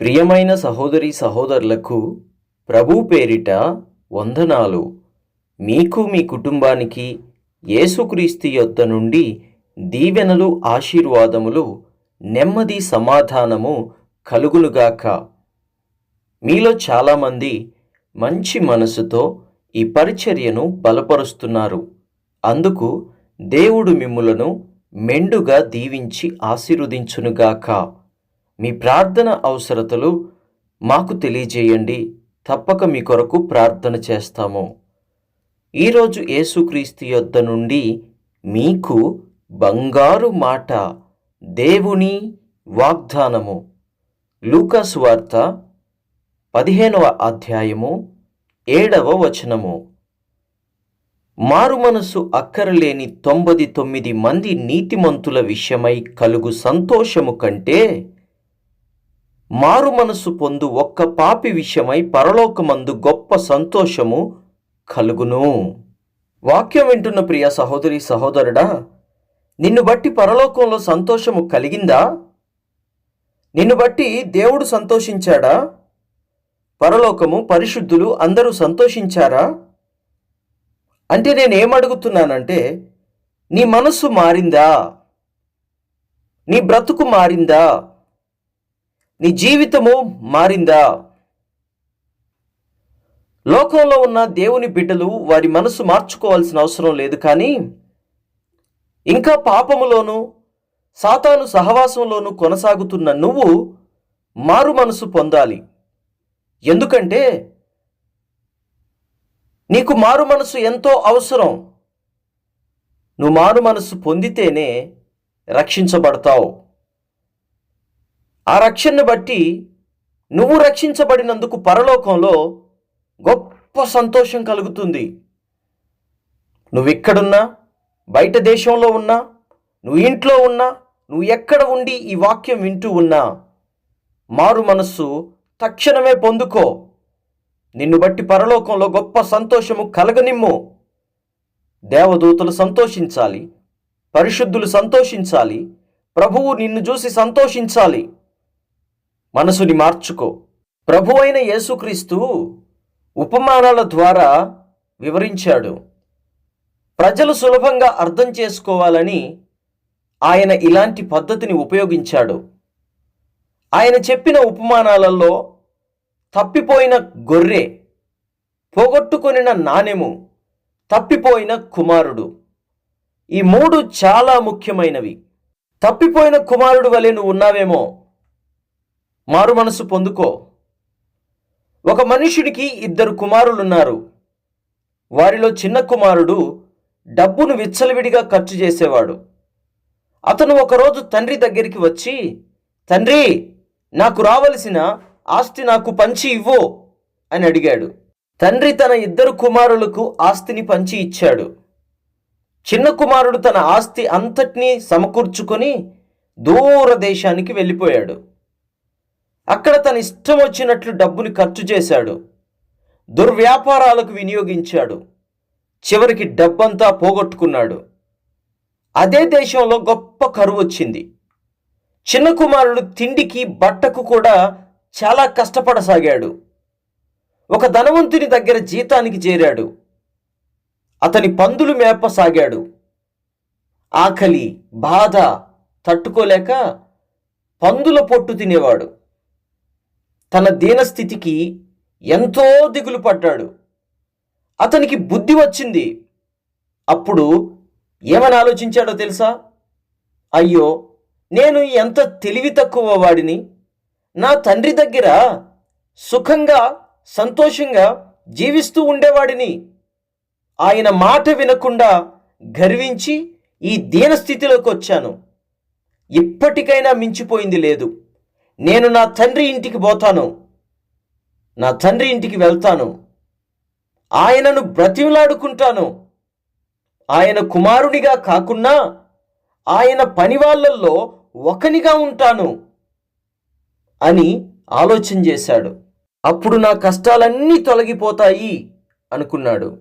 ప్రియమైన సహోదరి సహోదరులకు ప్రభు పేరిట వందనాలు. మీకు మీ కుటుంబానికి యేసుక్రీస్తు యొద్ద నుండి దీవెనలు ఆశీర్వాదములు నెమ్మది సమాధానము కలుగునుగాక. మీలో చాలామంది మంచి మనసుతో ఈ పరిచర్యను బలపరుస్తున్నారు. అందుకు దేవుడు మిమ్ములను మెండుగా దీవించి ఆశీర్వదించునుగాక. మీ ప్రార్థన అవసరతలు మాకు తెలియజేయండి. తప్పక మీ కొరకు ప్రార్థన చేస్తాము. ఈరోజు యేసుక్రీస్తు యొద్ద నుండి మీకు బంగారు మాట దేవుని వాగ్దానము. లూకాస్ వార్త పదిహేనవ అధ్యాయము ఏడవ వచనము. మారుమనసు అక్కరలేని తొంభది తొమ్మిది మంది నీతిమంతుల విషయమై కలుగు సంతోషము కంటే మారు మనసు పొందు ఒక్క పాపి విషయమై పరలోకమందు గొప్ప సంతోషము కలుగును. వాక్యం వింటున్న ప్రియ సహోదరి సహోదరుడా నిన్ను బట్టి పరలోకంలో సంతోషము కలిగిందా? నిన్ను బట్టి దేవుడు సంతోషించాడా? పరలోకము పరిశుద్ధులు అందరూ సంతోషించారా? అంటే నేనేమడుగుతున్నానంటే నీ మనస్సు మారిందా? నీ బ్రతుకు మారిందా? నీ జీవితము మారిందా? లోకంలో ఉన్న దేవుని బిడ్డలు వారి మనసు మార్చుకోవాల్సిన అవసరం లేదు కానీ ఇంకా పాపములోను సాతాను సహవాసంలోనూ కొనసాగుతున్న నువ్వు మారు మనసు పొందాలి. ఎందుకంటే నీకు మారు మనసు ఎంతో అవసరం. నువ్వు మారు మనసు పొందితేనే రక్షించబడతావు. ఆ రక్షణను బట్టి నువ్వు రక్షించబడినందుకు పరలోకంలో గొప్ప సంతోషం కలుగుతుంది. నువ్వు ఇక్కడున్నా బయట దేశంలో ఉన్నా నువ్వు ఇంట్లో ఉన్నా నువ్వు ఎక్కడ ఉండి ఈ వాక్యం వింటూ ఉన్నా మారు మనస్సు తక్షణమే పొందుకో. నిన్ను బట్టి పరలోకంలో గొప్ప సంతోషము కలగనిమ్ము. దేవదూతలు సంతోషించాలి పరిశుద్ధులు సంతోషించాలి ప్రభువు నిన్ను చూసి సంతోషించాలి. మనసుని మార్చుకో. ప్రభు అయిన యేసుక్రీస్తు ఉపమానాల ద్వారా వివరించాడు. ప్రజలు సులభంగా అర్థం చేసుకోవాలని ఆయన ఇలాంటి పద్ధతిని ఉపయోగించాడు. ఆయన చెప్పిన ఉపమానాలలో తప్పిపోయిన గొర్రె పోగొట్టుకొనిన నాణెము తప్పిపోయిన కుమారుడు. ఈ మూడు చాలా ముఖ్యమైనవి. తప్పిపోయిన కుమారుడు వలె నువ్వు ఉన్నావేమో? మారు మనసు పొందుకో. ఒక మనుషుడికి ఇద్దరు కుమారులున్నారు. వారిలో చిన్న కుమారుడు డబ్బును విచ్చలవిడిగా ఖర్చు చేసేవాడు. అతను ఒకరోజు తండ్రి దగ్గరికి వచ్చి తండ్రి నాకు రావలసిన ఆస్తి నాకు పంచి ఇవ్వో అని అడిగాడు. తండ్రి తన ఇద్దరు కుమారులకు ఆస్తిని పంచి ఇచ్చాడు. చిన్న కుమారుడు తన ఆస్తి అంతటినీ సమకూర్చుకొని దూర దేశానికి వెళ్ళిపోయాడు. అక్కడ తన ఇష్టం వచ్చినట్లు డబ్బుని ఖర్చు చేశాడు. దుర్వ్యాపారాలకు వినియోగించాడు. చివరికి డబ్బంతా పోగొట్టుకున్నాడు. అదే దేశంలో గొప్ప కరువు వచ్చింది. చిన్న కుమారుడు తిండికి బట్టకు కూడా చాలా కష్టపడసాగాడు. ఒక ధనవంతుని దగ్గర జీతానికి చేరాడు. అతని పందులు మేపసాగాడు. ఆకలి బాధ తట్టుకోలేక పందుల పొట్టు తినేవాడు. తన దీనస్థితికి ఎంతో దిగులు పడ్డాడు. అతనికి బుద్ధి వచ్చింది. అప్పుడు ఏమని ఆలోచించాడో తెలుసా? అయ్యో నేను ఎంత తెలివి తక్కువ వాడిని? నా తండ్రి దగ్గర సుఖంగా సంతోషంగా జీవిస్తూ ఉండేవాడిని. ఆయన మాట వినకుండా గర్వించి ఈ దీనస్థితిలోకి వచ్చాను. ఇప్పటికైనా మించిపోయింది లేదు. నేను నా తండ్రి ఇంటికి పోతాను. నా తండ్రి ఇంటికి వెళ్తాను. ఆయనను బ్రతిమలాడుకుంటాను. ఆయన కుమారునిగా కాకున్నా ఆయన పనివాళ్ళల్లో ఒకనిగా ఉంటాను అని ఆలోచన చేశాడు. అప్పుడు నా కష్టాలన్నీ తొలగిపోతాయి అనుకున్నాడు.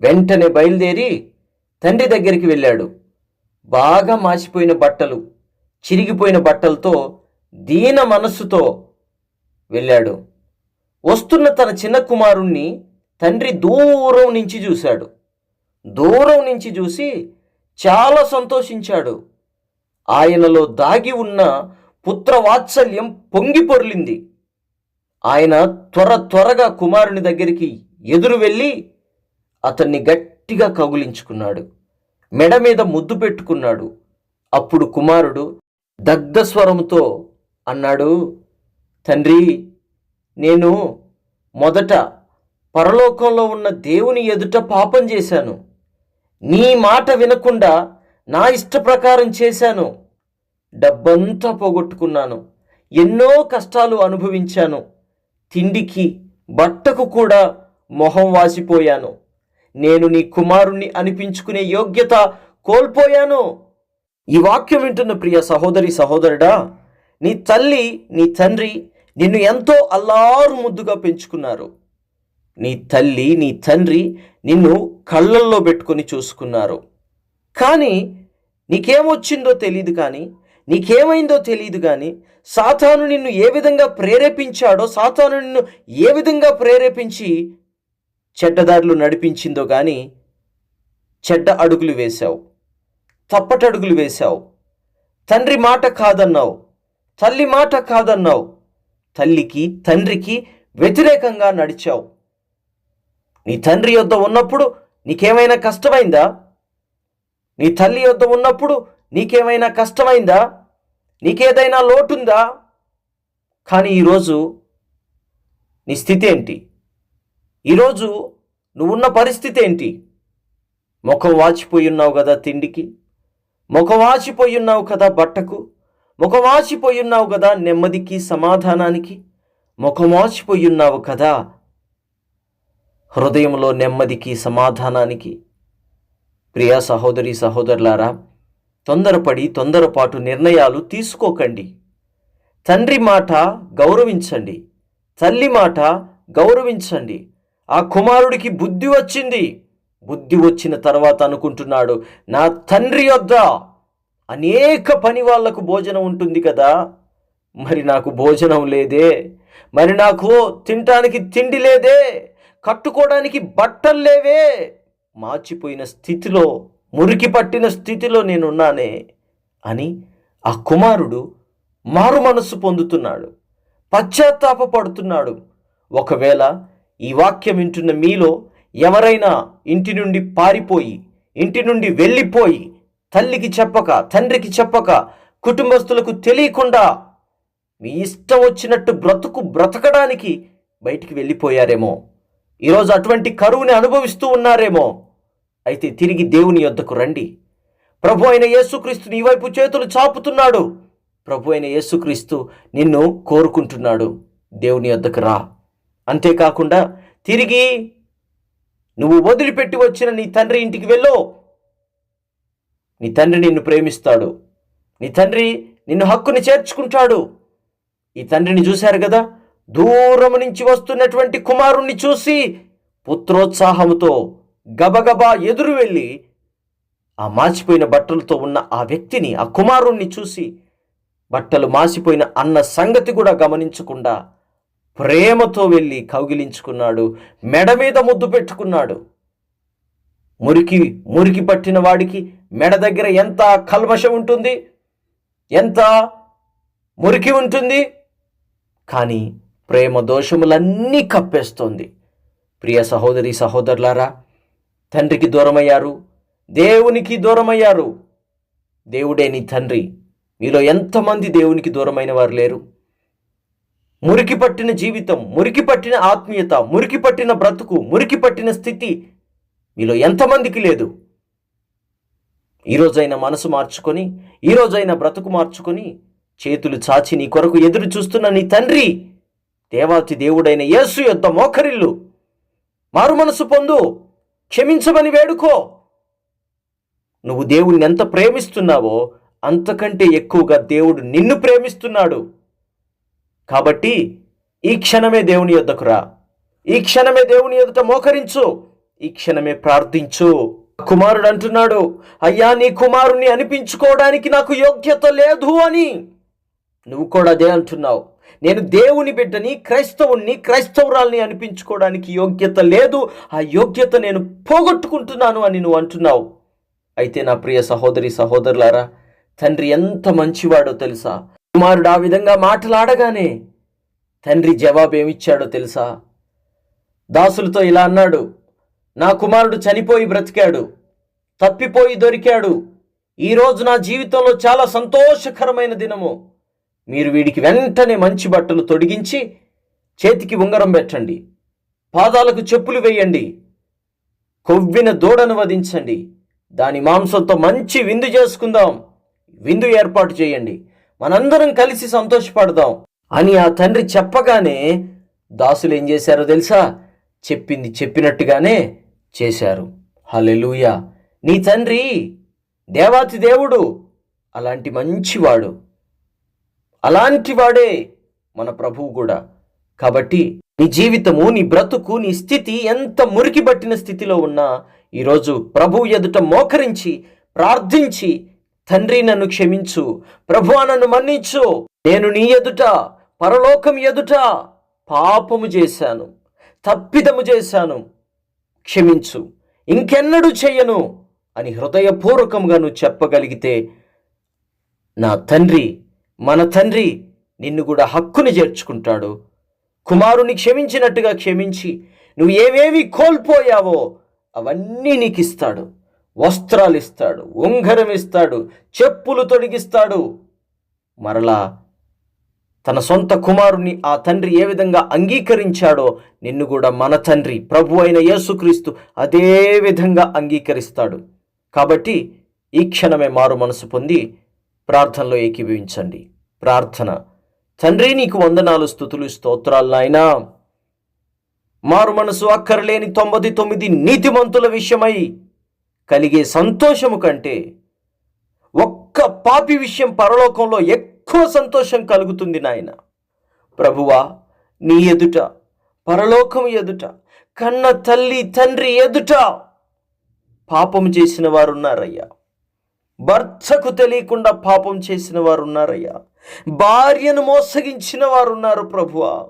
వెంటనే బయలుదేరి తండ్రి దగ్గరికి వెళ్ళాడు. బాగా మాసిపోయిన బట్టలు చిరిగిపోయిన బట్టలతో దీన మనస్సుతో వెళ్ళాడు. వస్తున్న తన చిన్న కుమారుణ్ణి తండ్రి దూరం నుంచి చూశాడు. దూరం నుంచి చూసి చాలా సంతోషించాడు. ఆయనలో దాగి ఉన్న పుత్రవాత్సల్యం పొంగి పొర్లింది. ఆయన త్వర త్వరగా కుమారుని దగ్గరికి ఎదురు వెళ్ళి అతన్ని గట్టిగా కగులించుకున్నాడు. మెడ మీద ముద్దు పెట్టుకున్నాడు. అప్పుడు కుమారుడు దగ్ధస్వరంతో అన్నాడు. తండ్రి నేను మొదట పరలోకంలో ఉన్న దేవుని ఎదుట పాపం చేశాను. నీ మాట వినకుండా నా ఇష్ట ప్రకారం చేశాను. డబ్బంతా పోగొట్టుకున్నాను. ఎన్నో కష్టాలు అనుభవించాను. తిండికి బట్టకు కూడా మొహం వాసిపోయాను. నేను నీ కుమారుణ్ణి అనిపించుకునే యోగ్యత కోల్పోయాను. ఈ వాక్యం వింటున్న ప్రియ సహోదరి సహోదరుడా నీ తల్లి నీ తండ్రి నిన్ను ఎంతో అల్లారు ముద్దుగా పెంచుకున్నారు. నీ తల్లి నీ తండ్రి నిన్ను కళ్ళల్లో పెట్టుకొని చూసుకున్నారు. కానీ నీకేమొచ్చిందో తెలియదు కానీ నీకేమైందో తెలియదు కానీ సాతాను నిన్ను ఏ విధంగా ప్రేరేపించాడో సాతాను నిన్ను ఏ విధంగా ప్రేరేపించి చెడ్డదారులు నడిపించిందో కానీ చెడ్డ అడుగులు వేశావు. తప్పటడుగులు వేశావు. తండ్రి మాట కాదన్నావు. తల్లి మాట కాదన్నావు. తల్లికి తండ్రికి వ్యతిరేకంగా నడిచావు. నీ తండ్రి యొద్ద ఉన్నప్పుడు నీకేమైనా కష్టమైందా? నీ తల్లి యొద్ద ఉన్నప్పుడు నీకేమైనా కష్టమైందా? నీకేదైనా లోటుందా? కానీ ఈరోజు నీ స్థితి ఏంటి? ఈరోజు నువ్వున్న పరిస్థితి ఏంటి? ముఖం వాచిపోయి ఉన్నావు కదా తిండికి? ముఖం వాచిపోయి ఉన్నావు కదా బట్టకు? ముఖం ఉన్నావు కదా నెమ్మదికి సమాధానానికి? ముఖం ఉన్నావు కదా హృదయంలో నెమ్మదికి సమాధానానికి? ప్రియా సహోదరి సహోదరులారా తొందరపడి తొందరపాటు నిర్ణయాలు తీసుకోకండి. తండ్రి మాట గౌరవించండి. తల్లి మాట గౌరవించండి. ఆ కుమారుడికి బుద్ధి వచ్చింది. బుద్ధి వచ్చిన తర్వాత అనుకుంటున్నాడు నా తండ్రి వద్ద అనేక పని వాళ్ళకు భోజనం ఉంటుంది కదా. మరి నాకు భోజనం లేదే. మరి నాకు తినటానికి తిండి లేదే. కట్టుకోవడానికి బట్టలు లేవే. మార్చిపోయిన స్థితిలో మురికి పట్టిన స్థితిలో నేనున్నానే అని ఆ కుమారుడు మారు మనస్సు పొందుతున్నాడు. పశ్చాత్తాప పడుతున్నాడు ఒకవేళ ఈ వాక్యం వింటున్న మీలో ఎవరైనా ఇంటి నుండి పారిపోయి ఇంటి నుండి వెళ్ళిపోయి తల్లికి చెప్పక తండ్రికి చెప్పక కుటుంబస్తులకు తెలియకుండా మీ ఇష్టం వచ్చినట్టు బ్రతుకు బ్రతకడానికి బయటికి వెళ్ళిపోయారేమో. ఈరోజు అటువంటి కరువుని అనుభవిస్తూ ఉన్నారేమో. అయితే తిరిగి దేవుని యొద్దకు రండి. ప్రభు అయిన యేసుక్రీస్తు నీ వైపు చేతులు చాపుతున్నాడు. ప్రభు అయిన యేసుక్రీస్తు నిన్ను కోరుకుంటున్నాడు. దేవుని యొద్దకు రా. అంతేకాకుండా తిరిగి నువ్వు వదిలిపెట్టి వచ్చిన నీ తండ్రి ఇంటికి వెళ్ళో. నీ తండ్రి నిన్ను ప్రేమిస్తాడు. నీ తండ్రి నిన్ను హక్కుని చేర్చుకుంటాడు. ఈ తండ్రిని చూశారు కదా? దూరము నుంచి వస్తున్నటువంటి కుమారుణ్ణి చూసి పుత్రోత్సాహముతో గబగబా ఎదురు వెళ్ళి ఆ మాసిపోయిన బట్టలతో ఉన్న ఆ వ్యక్తిని ఆ కుమారుణ్ణి చూసి బట్టలు మాసిపోయిన అన్న సంగతి కూడా గమనించకుండా ప్రేమతో వెళ్ళి కౌగిలించుకున్నాడు. మెడ మీద ముద్దు పెట్టుకున్నాడు. మురికి మురికి పట్టిన వాడికి మెడ దగ్గర ఎంత కల్మషం ఉంటుంది ఎంత మురికి ఉంటుంది. కానీ ప్రేమ దోషములన్నీ కప్పేస్తుంది. ప్రియ సహోదరి సహోదరులారా తండ్రికి దూరమయ్యారు దేవునికి దూరమయ్యారు. దేవుడే నీ తండ్రి. మీలో ఎంతమంది దేవునికి దూరమైన వారు లేరు. మురికి పట్టిన జీవితం మురికి పట్టిన ఆత్మీయత మురికి పట్టిన బ్రతుకు మురికి పట్టిన స్థితి మీలో ఎంతమందికి లేదు. ఈరోజైనా మనసు మార్చుకొని ఈరోజైనా బ్రతుకు మార్చుకొని చేతులు చాచి నీ కొరకు ఎదురు చూస్తున్న నీ తండ్రి దేవాతి దేవుడైన యేసు యొద్ద మోకరిల్లు. మారు మనసు పొందు క్షమించమని వేడుకో. నువ్వు దేవుణ్ణి ఎంత ప్రేమిస్తున్నావో అంతకంటే ఎక్కువగా దేవుడు నిన్ను ప్రేమిస్తున్నాడు. కాబట్టి ఈ క్షణమే దేవుని యొద్దకు రా. ఈ క్షణమే దేవుని ఎదుట మోకరించు. ఈ క్షణమే ప్రార్థించు. కుమారుడు అంటున్నాడు అయ్యా నీ కుమారుణ్ణి అనిపించుకోవడానికి నాకు యోగ్యత లేదు అని. నువ్వు కూడా అదే అంటున్నావు. నేను దేవుని బిడ్డని క్రైస్తవుణ్ణి క్రైస్తవురాల్ని అనిపించుకోవడానికి యోగ్యత లేదు. ఆ యోగ్యత నేను పోగొట్టుకుంటున్నాను అని నువ్వు అంటున్నావు. అయితే నా ప్రియ సహోదరి సహోదరులారా తండ్రి ఎంత మంచివాడో తెలుసా? కుమారుడు ఆ విధంగా మాటలాడగానే తండ్రి జవాబు ఏమిచ్చాడో తెలుసా? దాసులతో ఇలా అన్నాడు నా కుమారుడు చనిపోయి బ్రతికాడు తప్పిపోయి దొరికాడు. ఈరోజు నా జీవితంలో చాలా సంతోషకరమైన దినము. మీరు వీడికి వెంటనే మంచి బట్టలు తొడిగించి చేతికి ఉంగరం పెట్టండి. పాదాలకు చెప్పులు వేయండి. కొవ్విన దూడను వధించండి. దాని మాంసంతో మంచి విందు చేసుకుందాం. విందు ఏర్పాటు చేయండి. మనందరం కలిసి సంతోషపడదాం. అని ఆ తండ్రి చెప్పగానే దాసులు ఏం చేశారో తెలుసా? చెప్పింది చెప్పినట్టుగానే చేశారు. హల్లెలూయా. నీ తండ్రి దేవాతి దేవుడు. అలాంటి మంచివాడు. అలాంటి వాడే మన ప్రభువు కూడా. కాబట్టి నీ జీవితము నీ బ్రతుకు నీ స్థితి ఎంత మురికి పట్టిన స్థితిలో ఉన్నా ఈరోజు ప్రభువు ఎదుట మోకరించి ప్రార్థించి తండ్రి నన్ను క్షమించు ప్రభువా నన్ను మన్నించు. నేను నీ ఎదుట పరలోకం ఎదుట పాపము చేశాను తప్పిదము చేశాను. క్షమించు. ఇంకెన్నడూ చెయ్యను అని హృదయపూర్వకంగా నువ్వు చెప్పగలిగితే నా తండ్రి మన తండ్రి నిన్ను కూడా హక్కుని చేర్చుకుంటాడు. కుమారుని క్షమించినట్టుగా క్షమించి నువ్వు ఏవేవి కోల్పోయావో అవన్నీ నీకు ఇస్తాడు వస్త్రాలు ఇస్తాడు ఉంగరం ఇస్తాడు చెప్పులు తొడిగిస్తాడు. మరలా తన సొంత కుమారుని ఆ తండ్రి ఏ విధంగా అంగీకరించాడో నిన్ను కూడా మన తండ్రి ప్రభు అయిన యేసుక్రీస్తు అదే విధంగా అంగీకరిస్తాడు. కాబట్టి ఈ క్షణమే మారు మనసు పొంది ప్రార్థనలో ఏకీభవించండి. ప్రార్థన. తండ్రి నీకు వందనాలు స్థుతులు స్తోత్రాలు నాయనా. మారు మనసు అక్కర్లేని తొంభై తొమ్మిది నీతిమంతుల విషయమై కలిగే సంతోషము కంటే ఒక్క పాపి విషయం పరలోకంలో ఎక్కువ సంతోషం కలుగుతుంది నాయన. ప్రభువా నీ ఎదుట పరలోకం ఎదుట కన్న తల్లి తండ్రి ఎదుట పాపం చేసిన వారు ఉన్నారయ్యా భర్తకు తెలియకుండా పాపం చేసిన వారు ఉన్నారయ్యా భార్యను మోసగించిన వారు ఉన్నారు ప్రభువా.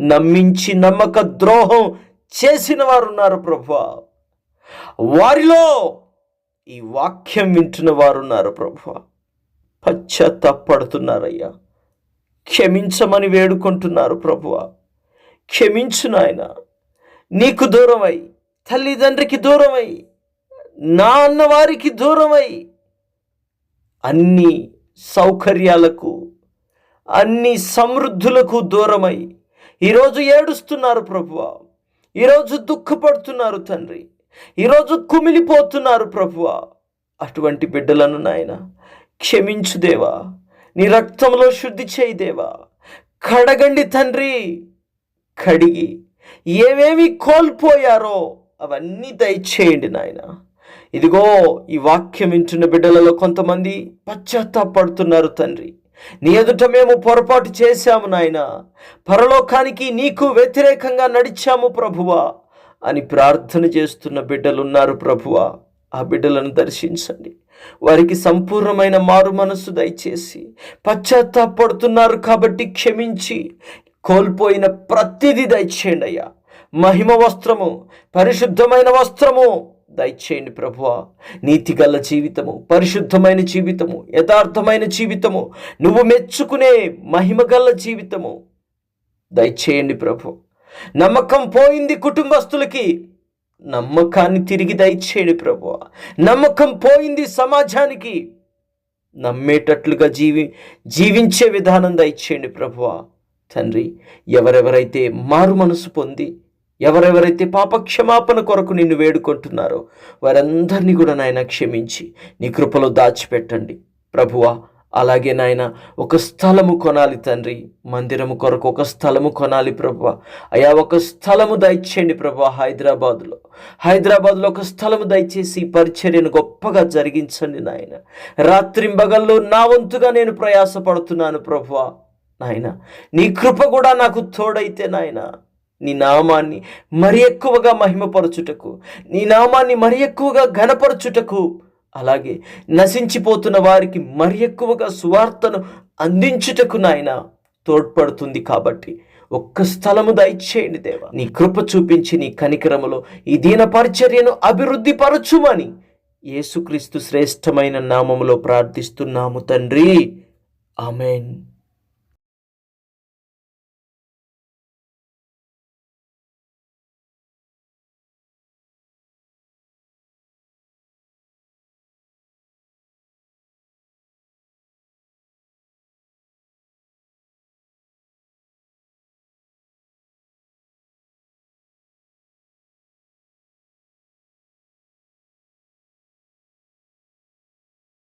నమ్మించి నమ్మక ద్రోహం చేసిన వారు ఉన్నారు ప్రభువా. వారిలో ఈ వాక్యం వింటున్న వారున్నారు ప్రభువా. పశ్చాత్తాపడుతున్నారయ్యా క్షమించమని వేడుకుంటున్నారు ప్రభువ. క్షమించు నాయన. నీకు దూరమై తల్లిదండ్రికి దూరమై నా అన్నవారికి దూరమై అన్ని సౌకర్యాలకు అన్ని సమృద్ధులకు దూరమై ఈరోజు ఏడుస్తున్నారు ప్రభువ. ఈరోజు దుఃఖపడుతున్నారు తండ్రి. ఈరోజు కుమిలిపోతున్నారు ప్రభువ. అటువంటి బిడ్డలను నాయన క్షమించు దేవా. నీ రక్తంలో శుద్ధి చేయి దేవా. కడగండి తండ్రి. కడిగి ఏమేమి కోల్పోయారో అవన్నీ దయచేయండి నాయన. ఇదిగో ఈ వాక్యం వింటున్న బిడ్డలలో కొంతమంది పశ్చాత్తాపడుతున్నారు తండ్రి. నీ ఎదుట మేము పొరపాటు చేశాము నాయన. పరలోకానికి నీకు వ్యతిరేకంగా నడిచాము ప్రభువా అని ప్రార్థన చేస్తున్న బిడ్డలున్నారు ప్రభువా. ఆ బిడ్డలను దర్శించండి. వారికి సంపూర్ణమైన మారు మనస్సు దయచేసి పశ్చాత్తాపడుతున్నారు కాబట్టి క్షమించి కోల్పోయిన ప్రతిదీ దయచేయండి అయ్యా. మహిమ వస్త్రము పరిశుద్ధమైన వస్త్రము దయచేయండి ప్రభువా. నీతిగల జీవితము పరిశుద్ధమైన జీవితము యథార్థమైన జీవితము నువ్వు మెచ్చుకునే మహిమగల జీవితము దయచేయండి ప్రభు. నమ్మకం పోయింది కుటుంబస్తులకి నమ్మకాన్ని తిరిగి దయచేయండి ప్రభు నమ్మకం పోయింది సమాజానికి. నమ్మేటట్లుగా జీవి జీవించే విధానం దయచేయండి ప్రభువ. తండ్రి ఎవరెవరైతే మారు మనసు పొంది ఎవరెవరైతే పాప క్షమాపణ కొరకు నిన్ను వేడుకుంటున్నారో వారందరినీ కూడా నాయన క్షమించి నీ కృపలో దాచిపెట్టండి. ప్రభువా అలాగే నాయన ఒక స్థలము కొనాలి తండ్రి. మందిరము కొరకు ఒక స్థలము కొనాలి ప్రభు. అయా ఒక స్థలము దయచేయండి ప్రభు హైదరాబాదులో. హైదరాబాద్లో ఒక స్థలము దయచేసి పరిచర్యను గొప్పగా జరిగించండి నాయన. రాత్రింబగల్లో నా వంతుగా నేను ప్రయాసపడుతున్నాను ప్రభు. నాయన నీ కృప కూడా నాకు తోడైతే నాయన నీ నామాన్ని మరి ఎక్కువగా మహిమపరచుటకు నీ నామాన్ని మరి ఎక్కువగా ఘనపరచుటకు అలాగే నశించిపోతున్న వారికి మరి ఎక్కువగా సువార్తను అందించుటకు నాయన తోడ్పడుతుంది కాబట్టి ఒక్క స్థలము దయచేయండి దేవా. నీ కృప చూపించి నీ కనికరములో ఈ దీన పరిచర్యను అభివృద్ధి పరచుమని యేసుక్రీస్తు శ్రేష్టమైన నామములో ప్రార్థిస్తున్నాము తండ్రి. ఆమెన్.